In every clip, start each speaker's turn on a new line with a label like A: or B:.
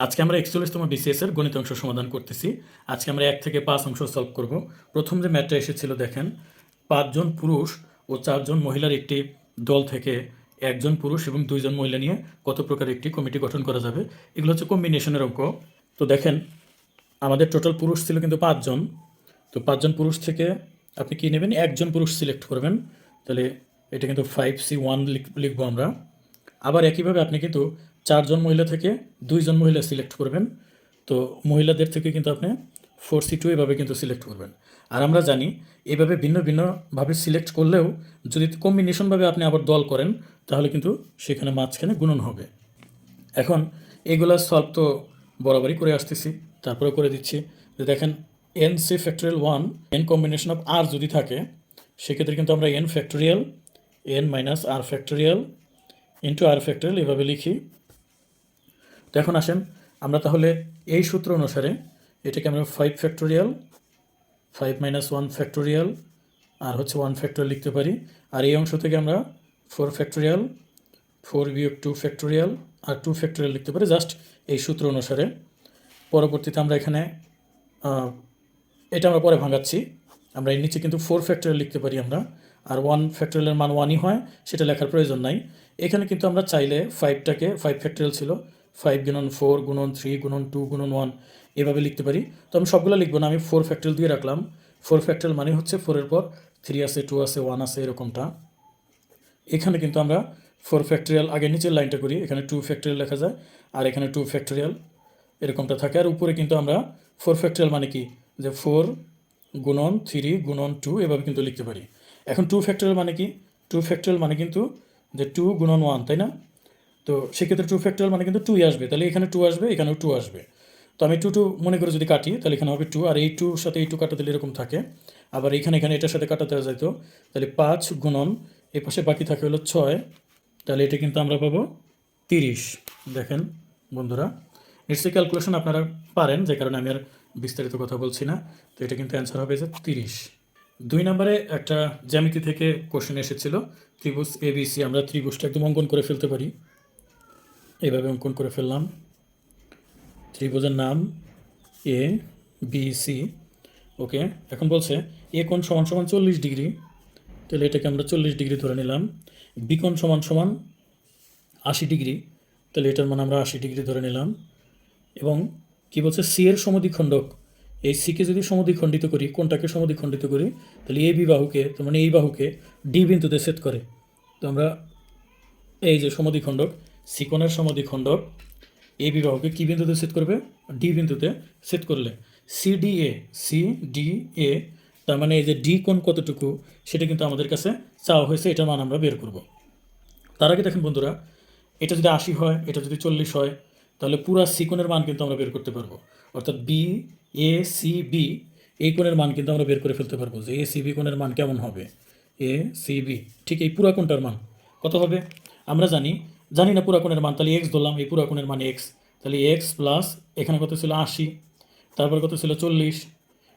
A: আজকে আমরা একচল্লিশতম বিসিএস এর গণিত অংশ সমাধান করতেছি। আজকে আমরা এক থেকে পাঁচ অংশ সলভ করব। প্রথম যে ম্যাটটা এসেছিল, দেখেন, পাঁচজন পুরুষ ও চারজন মহিলার একটি দল থেকে একজন পুরুষ এবং দুইজন মহিলা নিয়ে কত প্রকার একটি কমিটি গঠন করা যাবে, এগুলো হচ্ছে কম্বিনেশনের অঙ্ক। তো দেখেন, আমাদের টোটাল পুরুষ ছিল কিন্তু পাঁচজন। তো পাঁচজন পুরুষ থেকে আপনি কি নেবেন? একজন পুরুষ সিলেক্ট করবেন। তাহলে এটা কিন্তু ফাইভ সি ওয়ান লিখব আমরা। আবার একইভাবে আপনি কিন্তু চারজন মহিলা থেকে দুইজন মহিলা সিলেক্ট করবেন। তো মহিলাদের থেকে কিন্তু আপনি ফোর সি টু এভাবে কিন্তু সিলেক্ট করবেন। আর আমরা জানি এভাবে ভিন্ন ভিন্নভাবে সিলেক্ট করলেও যদি কম্বিনেশনভাবে আপনি আবার দল করেন, তাহলে কিন্তু সেখানে মাঝখানে গুণন হবে। এখন এগুলা সলভ তো বরাবরই করে আসতেছি তারপরে করে দিচ্ছি। যে দেখেন N C factorial one N combination of R যদি থাকে, সেক্ষেত্রে কিন্তু আমরা N factorial N minus R factorial into R factorial এভাবে লিখি। তো এখন আসেন, আমরা তাহলে এই সূত্র অনুসারে এটাকে আমরা five factorial five minus one factorial আর হচ্ছে ওয়ান ফ্যাক্টোরিয়াল লিখতে পারি। আর এই অংশ থেকে আমরা ফোর ফ্যাক্টোরিয়াল ফোর বিয়োগ টু ফ্যাক্টোরিয়াল আর টু ফ্যাক্টোরিয়াল লিখতে পারি। জাস্ট এই সূত্র অনুসারে। পরবর্তীতে আমরা এখানে এটা আমরা পরে ভাঙাচ্ছি। আমরা এর নিচে কিন্তু ফোর ফ্যাক্টোরিয়াল লিখতে পারি আমরা। আর ওয়ান ফ্যাক্টোরিয়ালের মান ওয়ানই হয়, সেটা লেখার প্রয়োজন নাই। এখানে কিন্তু আমরা চাইলে ফাইভটাকে ফাইভ ফ্যাক্টোরিয়াল ছিল ফাইভ গুণন ফোর গুণন থ্রি গুণন টু গুণন ওয়ান এভাবে লিখতে পারি। তো আমি সবগুলো লিখব না, আমি ফোর ফ্যাক্টোরিয়াল দিয়ে রাখলাম। ফোর ফ্যাক্টোরিয়াল মানে হচ্ছে ফোরের পর থ্রি আছে টু আছে ওয়ান আছে, এরকমটা। এখানে কিন্তু আমরা ফোর ফ্যাক্টরিয়াল আগে নিচের লাইনটা করি, এখানে টু ফ্যাক্টরিয়াল লেখা যায়, আর এখানে টু ফ্যাক্টরিয়াল এরকমটা থাকে। আর উপরে কিন্তু আমরা ফোর ফ্যাক্টরিয়াল মানে কি? যে ফোর গুণন থ্রি গুণন টু এভাবে কিন্তু লিখতে পারি। এখন টু ফ্যাক্টরিয়াল মানে কি? টু ফ্যাক্টরিয়াল মানে কিন্তু যে টু গুণন ওয়ান তাই না? তো সেক্ষেত্রে টু ফ্যাক্টোরিয়াল মানে কিন্তু টুই আসবে। তাহলে এখানে টু আসবে, এখানেও টু আসবে। তো আমি টু টু মনে করে যদি কাটি, তাহলে এখানে হবে টু আর এই টুর সাথে এই টু কাটা দিলে এরকম থাকে। আবার এখানে এখানে এটার সাথে কাটা দেওয়া যেত তাহলে পাঁচ গুণন এই পাশে বাকি থাকে হলো ছয়, তাহলে এটা কিন্তু আমরা পাবো তিরিশ। দেখেন বন্ধুরা নিশ্চয়ই ক্যালকুলেশন আপনারা পারেন, যে কারণে আমি আর বিস্তারিত কথা বলছি না। তো এটা কিন্তু অ্যান্সার হবে যে তিরিশ। দুই নম্বরে একটা জ্যামিতি থেকে কোশ্চেন এসেছিল, ত্রিভুজ এবিসি আমরা ত্রিভুজটা একদম অঙ্কন করে ফেলতে পারি। এইভাবে অঙ্কন করে ফেললাম। ত্রিভুজের নাম এ বি সি ওকে এখন বলছে এ কোণ সমান সমান চল্লিশ ডিগ্রি। তাহলে এটাকে আমরা চল্লিশ ডিগ্রি ধরে নিলাম। বি কোণ সমান সমান আশি ডিগ্রি। তাহলে এটার মানে আমরা আশি ডিগ্রি ধরে নিলাম। এবং কি বলছে? সি এর সমদ্বিখণ্ডক। এই সিকে যদি সমদ্বিখণ্ডিত করি কোনটাকে সমদ্বিখণ্ডিত করি, তাহলে এই বি বাহুকে, তার মানে এই বাহুকে ডি বিন্দুতে সেট করে। তো আমরা এই যে সমদ্বিখণ্ডক সিকোণের সমদ্বিখণ্ডক এ বিবাহকে কী বিন্দুতে সেট করবে? ডি বিন্দুতে সেট করলে C D A C D A তার মানে এই যে ডি কোণ কতটুকু, সেটা কিন্তু আমাদের কাছে চাওয়া হয়েছে, এটার মান আমরা বের করব। তার আগে দেখেন বন্ধুরা, এটা যদি আশি হয়, এটা যদি চল্লিশ হয়, তাহলে পুরা সি মান কিন্তু আমরা বের করতে পারব। অর্থাৎ বি এ সি বি এই কোণের মান কিন্তু আমরা বের করে ফেলতে পারব যে এ সি বি কোণের মান কেমন হবে। এ সি বি ঠিক এই পুরা কোণটার মান। কত হবে? আমরা জানি জানি না পুরা কোণের মান, তাহলে এক্স ধরলাম এই পুরা কোণের মান এক্স তাহলে এক্স প্লাস এখানে কত ছিল? আশি, তারপর কত ছিল? চল্লিশ।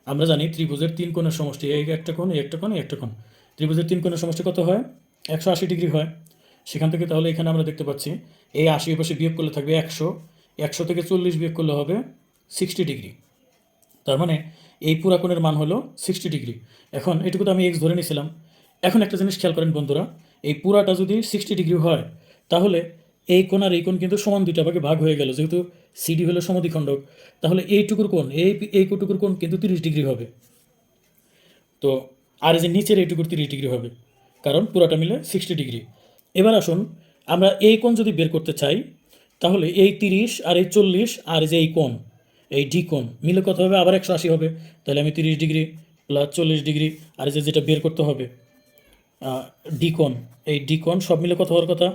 A: আমরা জানি ত্রিভুজের তিন কোণের সমষ্টি, এই একটা কোণ, এই একটা কোণ একটা কোণ। ত্রিভুজের তিন কোণের সমষ্টি কত হয়? একশো আশি ডিগ্রি হয়। সেখান থেকে তাহলে এখানে আমরা দেখতে পাচ্ছি, এই আশি পাশে বিয়োগ করলে থাকবে একশো। একশো থেকে চল্লিশ বিয়োগ করলে হবে সিক্সটি ডিগ্রি। তার মানে এই পুরা কোণের মান হলো সিক্সটি ডিগ্রি। এখন এটুকু তো আমি এক্স ধরে নিয়েছিলাম। এখন একটা জিনিস খেয়াল করেন বন্ধুরা, এই পুরাটা যদি সিক্সটি ডিগ্রি হয় তাহলে এই কোণ আর এই কোণ কিন্তু সমান দুইটা ভাগে ভাগ হয়ে গেল, যেহেতু সিডি হলো সমদ্বিখণ্ডক। তাহলে এইটুকুর কোণ, এই এই টুকুর কোণ কিন্তু তিরিশ ডিগ্রি হবে। তো আর যে নিচের এইটুকুর তিরিশ ডিগ্রি হবে, কারণ পুরাটা মিলে সিক্সটি ডিগ্রি। এবার আসুন, আমরা এই কোণ যদি বের করতে চাই, তাহলে এই তিরিশ আর এই চল্লিশ আর যে এই কোণ, এই ডি কোণ, মিলে কত হবে? আবার একশো আশি হবে। তাহলে আমি তিরিশ ডিগ্রি প্লাস চল্লিশ ডিগ্রি আর যে যেটা বের করতে হবে ডি ডিকন এই ডি ডিকন সব মিলে কত হওয়ার কথা?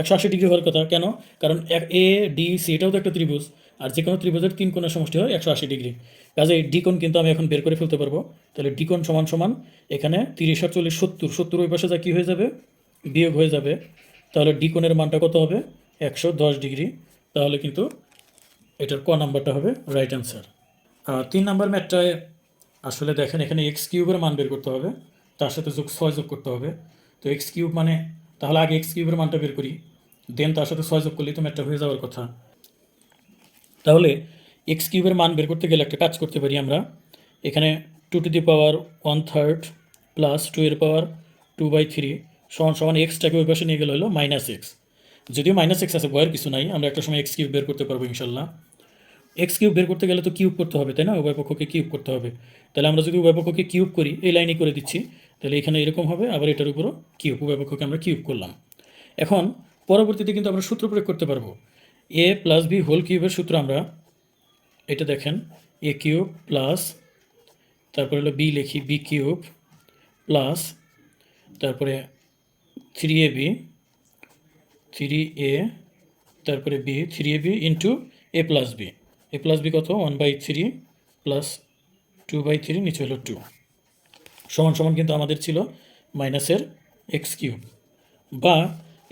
A: একশো আশি ডিগ্রি হওয়ার কথা। কেন? কারণ এ ডি সি এটাও তো একটা ত্রিভুজ। আর যে কোনো ত্রিভুজের তিন কোণের সমষ্টি হয় একশো আশি ডিগ্রি। কাজে ডিকন কিন্তু আমি এখন বের করে ফেলতে পারব। তাহলে ডিকন সমান সমান এখানে তিরিশ আর চল্লিশ সত্তর। সত্তর ওই পাশে যা কী হয়ে যাবে? বিয়োগ হয়ে যাবে। তাহলে ডিকনের মানটা কত হবে? একশো দশ ডিগ্রি। তাহলে কিন্তু এটার ক নাম্বারটা হবে রাইট অ্যান্সার। তিন নাম্বার ম্যাটটায় আসলে দেখেন এখানে এক্স কিউবের মান বের করতে হবে। তার সাথে যোগ ছয় যোগ করতে হবে। তো এক্স কিউব মানে তাহলে আগে এক্স কিউবের মানটা বের করি। দেন তার সাথে ছয় যোগ করলেই তো ম্যাটটা হয়ে যাওয়ার কথা। তাহলে এক্স কিউবের মান বের করতে গেলে একটা কাজ করতে পারি আমরা। এখানে two to the power one third plus two এর পাওয়ার টু বাই থ্রি সমান সমান এক্সটাকে ওই পাশে নিয়ে গেলে হলো মাইনাস এক্স যদিও মাইনাস এক্স আছে বয়ের কিছু নাই, আমরা একটা সময় এক্স কিউব বের করতে পারব ইনশাল্লাহ। এক্স কিউব বের করতে গেলে তো কিউব করতে হবে, তাই না? উভয় পক্ষকে কিউব করতে হবে। তাহলে আমরা যদি উভয় পক্ষকে কিউব করি, এই লাইনে করে দিচ্ছি। তাহলে এখানে এরকম হবে, আবার এটার উপরও কিউব উভয় পক্ষকে আমরা কিউব করলাম। এখন পরবর্তীতে কিন্তু আমরা সূত্র প্রয়োগ করতে পারব। এ প্লাস বি হোল কিউবের সূত্র আমরা এটা দেখেন এ কিউব প্লাস তারপরে হলো বি লিখি বি কিউব প্লাস তারপরে three A B three A তারপরে B three A B into A plus B A plus B কত? One by three plus two by three নিচে হলো টু সমান সমান কিন্তু আমাদের ছিল মাইনাসের এক্স কিউব। বা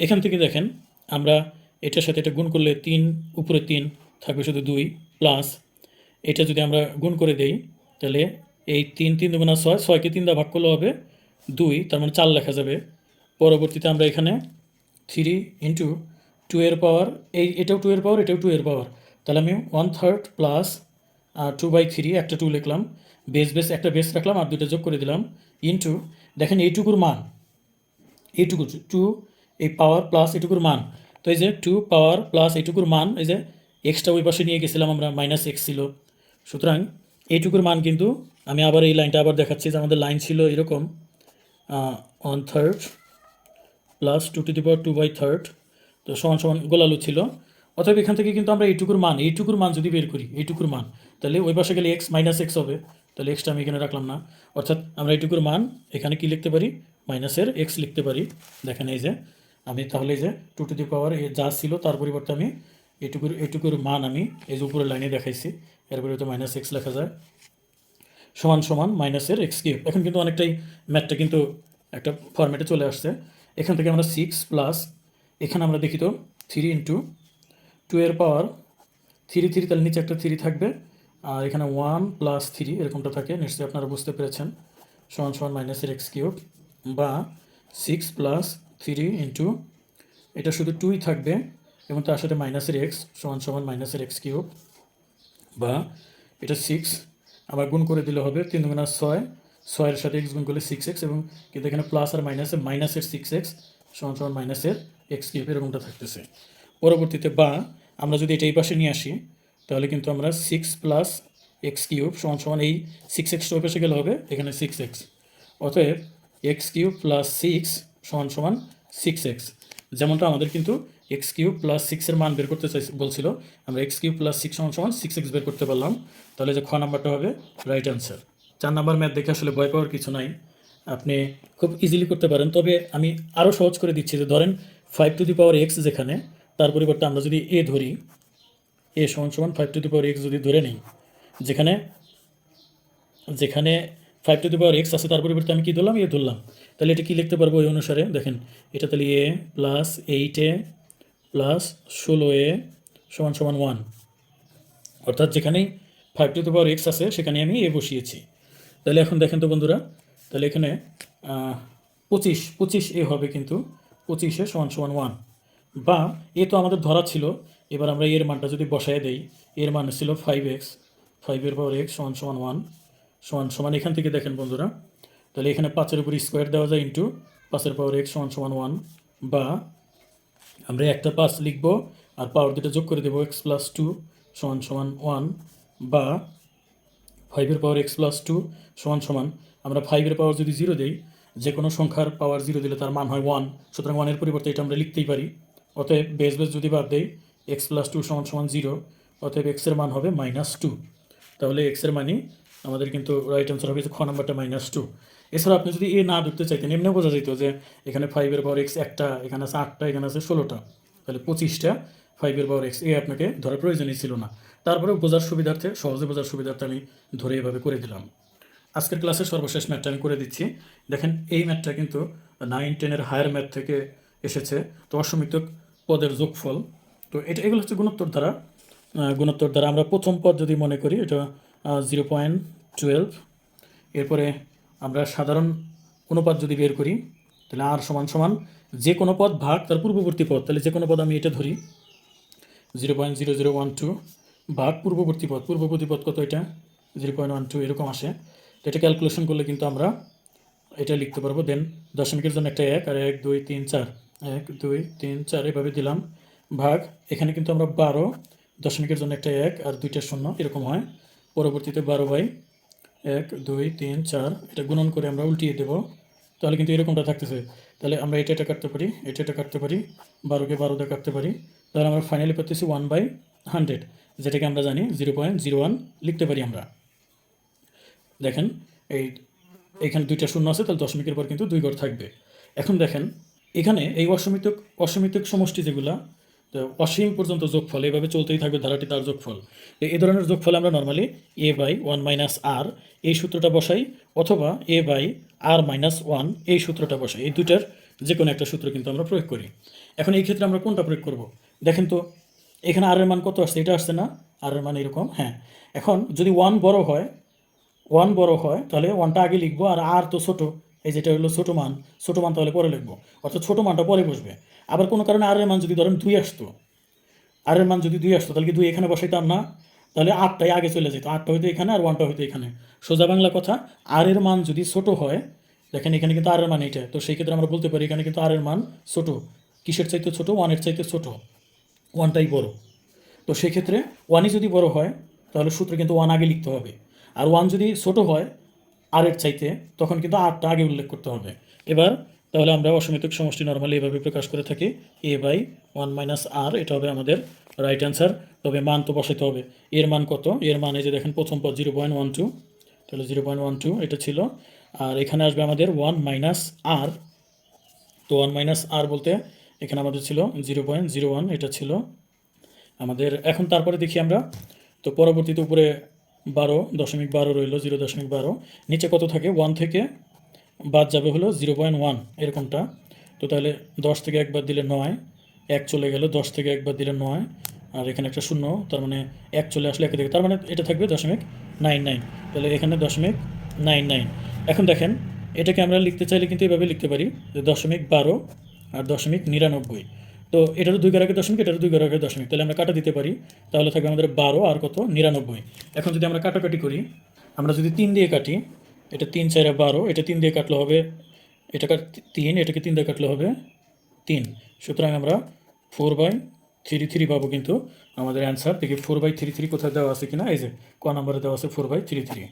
A: এখান থেকে দেখেন, আমরা এটার সাথে এটা গুণ করলে তিন, উপরে তিন থাকবে শুধু দুই প্লাস। এটা যদি আমরা গুণ করে দেই, তাহলে এই তিন তিন দুগুণা ছয়, ছয়কে তিন দা ভাগ করলে হবে দুই, তার মানে চার লেখা যাবে। পরবর্তীতে আমরা এখানে থ্রি ইন্টু টু এর পাওয়ার এই এটাও টু এর পাওয়ার এটাও টু এর পাওয়ার তাহলে আমি one third plus two by three একটা টু লিখলাম। বেস বেস একটা বেস রাখলাম আর দুটো যোগ করে দিলাম ইন্টু দেখেন এইটুকুর মান এইটুকু টু এই পাওয়ার প্লাস এইটুকুর মান। তো এই যে টু পাওয়ার প্লাস এইটুকুর মান, এই যে এক্সট্রা ওই পাশে নিয়ে গেছিলাম আমরা মাইনাস এক্স ছিল। সুতরাং এইটুকুর মান কিন্তু আমি আবার এই লাইনটা আবার দেখাচ্ছি যে আমাদের লাইন ছিল এরকম one third plus two to the power two by third তো সমান সমান গোলালু ছিল। অতএব এখান থেকে কিন্তু আমরা এইটুকুর মান এইটুকুর মান যদি বের করি এইটুকুর মান, তাহলে ওই পাশে গেলে এক্স মাইনাস এক্স হবে। তাহলে এক্সটা আমি এখানে রাখলাম না। অর্থাৎ আমরা এইটুকুর মান এখানে কি লিখতে পারি? মাইনাসের এক্স লিখতে পারি। দেখেন এই যে, আমি তাহলে যে টু টু দি পাওয়ার যা ছিল তার পরিবর্তে আমি এটুকুর এটুকুর মান আমি এই যে উপরের লাইনে দেখাইছি। এর পরিবর্তে মাইনাস এক্স লেখা যায়। সমান সমান মাইনাসের এক্স কিউব এখন কিন্তু অনেকটাই ম্যাথটা কিন্তু একটা ফরম্যাটে চলে আসছে। এখান থেকে আমরা সিক্স প্লাস এখানে আমরা দেখি তো থ্রি ইন্টু টু এর পাওয়ার থ্রি থ্রি তাহলে নিচে একটা থ্রি থাকবে। আর এখানে ওয়ান প্লাস থ্রি এরকমটা থাকে, নিশ্চয়ই আপনারা বুঝতে পেরেছেন। সমান সমান মাইনাসের এক্স কিউব বা সিক্স প্লাস থ্রি ইন্টু এটা শুধু টুই থাকবে এবং তার সাথে মাইনাসের এক্স সমান সমান মাইনাসের এক্স কিউব বা এটা সিক্স আবার গুণ করে দিলে হবে তিন দুগুণা ছয়, ছয়ের সাথে এক্স গুণ করলে সিক্স এক্স এবং কিন্তু এখানে প্লাস আর মাইনাসে মাইনাসের সিক্স এক্স সমান সমান মাইনাসের এক্স কিউব এরকমটা থাকতেছে। পরবর্তীতে বা আমরা যদি এটা এই পাশে নিয়ে আসি তাহলে কিন্তু আমরা সিক্স প্লাস এক্স কিউব সমান সমান এই সিক্স এক্সটা ওই পাশে গেলে হবে, এখানে সিক্স এক্স অতএব এক্স কিউব প্লাস সিক্স সমান সমান সিক্স এক্স যেমনটা আমাদের কিন্তু এক্স কিউব প্লাস সিক্সের মান বের করতে চাই বলছিল, আমরা এক্স কিউব প্লাস সিক্স সমান সমান সিক্স এক্স বের করতে পারলাম। তাহলে যে খ নাম্বারটা হবে রাইট অ্যান্সার চার নাম্বার ম্যাথ দেখে আসলে ভয় পাওয়ার কিছু নাই। আপনি খুব ইজিলি করতে পারেন। তবে আমি আরও সহজ করে দিচ্ছি যে ধরেন five to the power x যেখানে, তার পরিবর্তে আমরা যদি এ ধরি এ সমান সমান five to the power x যদি ধরে নিই, যেখানে যেখানে five to the power x আছে, তার পরিবর্তে আমি কী ধরলাম? এ ধরলাম। তাহলে এটা কী লিখতে পারব ওই অনুসারে? দেখেন, এটা তাহলে a plus eight a plus ষোলো এ সমান সমান ওয়ান অর্থাৎ যেখানেই five to the power x আছে, সেখানে আমি এ বসিয়েছি। তাহলে এখন দেখেন তো বন্ধুরা, তাহলে এখানে পঁচিশ পঁচিশ এ হবে কিন্তু পঁচিশে সমান সমান ওয়ান বা এ তো আমাদের ধরা ছিল এবার আমরা এর মানটা যদি বসায় দেই, এর মান ছিল ফাইভ এক্স ফাইভের পাওয়ার এক্স সমান সমান ওয়ান সমান সমান এখান থেকে দেখেন বন্ধুরা। তাহলে এখানে পাঁচের উপর স্কোয়ার দেওয়া যায় ইন্টু পাঁচের পাওয়ার এক্স সমান সমান ওয়ান বা আমরা একটা পাঁচ লিখব আর পাওয়ার দুটো যোগ করে দেবো এক্স প্লাস টু সমান সমান ওয়ান বা ফাইভের পাওয়ার এক্স প্লাস টু সমান সমান। আমরা ফাইভের পাওয়ার যদি জিরো দেই যে কোনো সংখ্যার পাওয়ার জিরো দিলে তার মান হয় ওয়ান সুতরাং ওয়ানের পরিবর্তে এটা আমরা লিখতেই পারি। অতএব বেস বেস যদি বাদ দেই এক্স প্লাস টু সমান সমান জিরো অতএব এক্সের মান হবে মাইনাস টু তাহলে এক্সের মানই আমাদের কিন্তু রাইট অ্যান্সার হবে খ নাম্বারটা মাইনাস টু এছাড়া আপনি যদি এ না ধরতে চাইতেন, এমনিও বোঝা যেত যে এখানে ফাইভের পাওয়ার এক্স একটা, এখানে আছে আটটা, এখানে আছে ষোলোটা। তাহলে পঁচিশটা ফাইভের পাওয়ার এক্স এ আপনাকে ধরার প্রয়োজনই ছিল না। তারপরেও বোঝার সুবিধার্থে, সহজে বোঝার সুবিধার্থে আমি ধরে এভাবে করে দিলাম। আজকের ক্লাসে সর্বশেষ ম্যাথটা আমি করে দিচ্ছি। দেখেন, এই ম্যাথটা কিন্তু নাইন টেনের হায়ার ম্যাথ থেকে এসেছে। তো অসমিত পদের যোগফল তো এটা, এগুলো হচ্ছে গুণোত্তর দ্বারা। গুণোত্তর দ্বারা আমরা প্রথম পদ যদি মনে করি, এটা জিরো পয়েন্ট টুয়েলভ এরপরে আমরা সাধারণ কোনো অনুপাত যদি বের করি, তাহলে আর সমান সমান যে কোনো পদ ভাগ তার পূর্ববর্তী পদ। তাহলে যে কোনো পদ আমি এটা ধরি। Zero point zero zero one two ভাগ পূর্ববর্তী পদ। পূর্ববর্তী পদ কত এটা? জিরো পয়েন্ট ওয়ান টু এরকম আসে। তো এটা ক্যালকুলেশন করলে কিন্তু আমরা এটা লিখতে পারব। দেন দশমিকের জন্য একটা এক আর এক, দুই, তিন, চার। এক, দুই, তিন, চার, এভাবে দিলাম। ভাগ, এখানে কিন্তু আমরা বারো দশমিকের জন্য একটা এক আর দুইটা শূন্য এরকম হয়। পরবর্তীতে বারো বাই এক, দুই, তিন, চার, এটা গুণন করে আমরা উল্টিয়ে দেব। তাহলে কিন্তু এরকমটা থাকতেছে। তাহলে আমরা এটা এটা কাটতে পারি, এটা এটা কাটতে পারি, বারোকে বারো দিয়ে কাটতে পারি। তাহলে আমরা ফাইনালি পাচ্ছি ওয়ান বাই হান্ড্রেড যেটাকে আমরা জানি জিরো পয়েন্ট জিরো ওয়ান লিখতে পারি আমরা। দেখেন, এই এখানে দুইটা শূন্য আছে, তাহলে দশমিকের পর কিন্তু দুই ঘর থাকবে। এখন দেখেন, এখানে এই অসমিতক অসমিতক সমষ্টি যেগুলা অসীম পর্যন্ত যোগফল, এভাবে চলতেই থাকবে ধারাটি তার যোগফল। এই ধরনের যোগফল আমরা normally a by one minus r এই সূত্রটা বসাই, অথবা a by r minus one এই সূত্রটা বসাই। এই দুটার যে কোনো একটা সূত্র কিন্তু আমরা প্রয়োগ করি। এখন এই ক্ষেত্রে আমরা কোনটা প্রয়োগ করব? দেখেন তো, এখানে আর এর মান কত আসছে? এটা আসছে না? আর এর মান এরকম হ্যাঁ। এখন যদি ওয়ান বড় হয় ওয়ান বড় হয়, তাহলে ওয়ানটা আগে লিখব, আর আর তো ছোটো, এই যেটা হলো ছোটো মান ছোটো মান তাহলে পরে লিখব। অর্থাৎ ছোটো মানটা পরে বসবে। আবার কোনো কারণে আর এর মান যদি ধরেন দুই আসতো আর এর মান যদি দুই আসতো, তাহলে কি দুই এখানে বসাইতাম না? তাহলে আটটাই আগে চলে যেত, আটটা হয়তো এখানে আর ওয়ানটা হয়তো এখানে। সোজা বাংলা কথা আর এর মান যদি ছোট হয়, দেখেন এখানে কিন্তু আর এর মান এইটা, তো সেই ক্ষেত্রে আমরা বলতে পারি এখানে কিন্তু আর এর মান ছোট। কিসের চাইতে ছোট? ওয়ানের চাইতে ছোট। ওয়ানটাই বড়। তো সেক্ষেত্রে ওয়ানই যদি বড় হয়, তাহলে সূত্রে কিন্তু ওয়ান আগে লিখতে হবে। আর ওয়ান যদি ছোট হয় আর এর চাইতে, তখন কিন্তু আটটা আগে উল্লেখ করতে হবে। এবার তাহলে আমরা অসমিতিক সমষ্টি নর্মালি এভাবে প্রকাশ করে থাকি a by one minus r এটা হবে আমাদের রাইট অ্যান্সার তবে মান তো বসাইতে হবে। এর মান কত? এর মান যে দেখেন প্রথম পদ জিরো পয়েন্ট ওয়ান টু তাহলে জিরো পয়েন্ট ওয়ান টু এটা ছিল। আর এখানে আসবে আমাদের ওয়ান মাইনাস আর তো ওয়ান মাইনাস আর বলতে এখানে আমাদের ছিল জিরো পয়েন্ট জিরো ওয়ান এটা ছিল আমাদের। এখন তারপরে দেখি আমরা, তো পরবর্তীতে উপরে বারো দশমিক বারো রইল জিরো দশমিক বারো। নিচে কত থাকে? ওয়ান থেকে বাদ যাবে হলো জিরো পয়েন্ট ওয়ান এরকমটা। তো তাহলে দশ থেকে একবার দিলে নয়, এক চলে গেল, দশ থেকে একবার দিলে নয়, আর এখানে একটা শূন্য, তার মানে এক চলে আসলে একে থেকে, তার মানে এটা থাকবে দশমিক নাইন নাইন। তাহলে এখানে দশমিক নাইন নাইন। এখন দেখেন, এটাকে আমরা লিখতে চাইলে কিন্তু এভাবে লিখতে পারি যে দশমিক বারো আর দশমিক নিরানব্বই। তো এটারও দুই ঘর দশমিক, এটারও দুই ঘর দশমিক। তাহলে আমরা কাটা দিতে পারি, তাহলে থাকবে আমাদের বারো আর কত? নিরানব্বই। এখন যদি আমরা কাটাকাটি করি, আমরা যদি তিন দিয়ে কাটি এটা তিন, চারে বারো। এটা তিন দিয়ে কাটলে হবে, এটা তিন, এটাকে তিন দিয়ে কাটলে হবে তিন। সুতরাং আমরা ফোর বাই থ্রি থ্রি পাবো কিন্তু আমাদের অ্যান্সার দেখি ফোর বাই থ্রি থ্রি কোথায় দেওয়া আছে কিনা? এই যে, ক নাম্বারে দেওয়া আছে ফোর বাই থ্রি থ্রি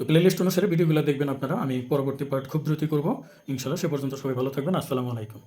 A: তো প্লে লিস্ট অনুসারে ভিডিওগুলো দেখবেন আপনারা। আমি পরবর্তী পার্ট খুব দ্রুতই করব। ইনশাল্লাহ সে পর্যন্ত সবাই ভালো থাকবেন। আসসালামু আলাইকুম।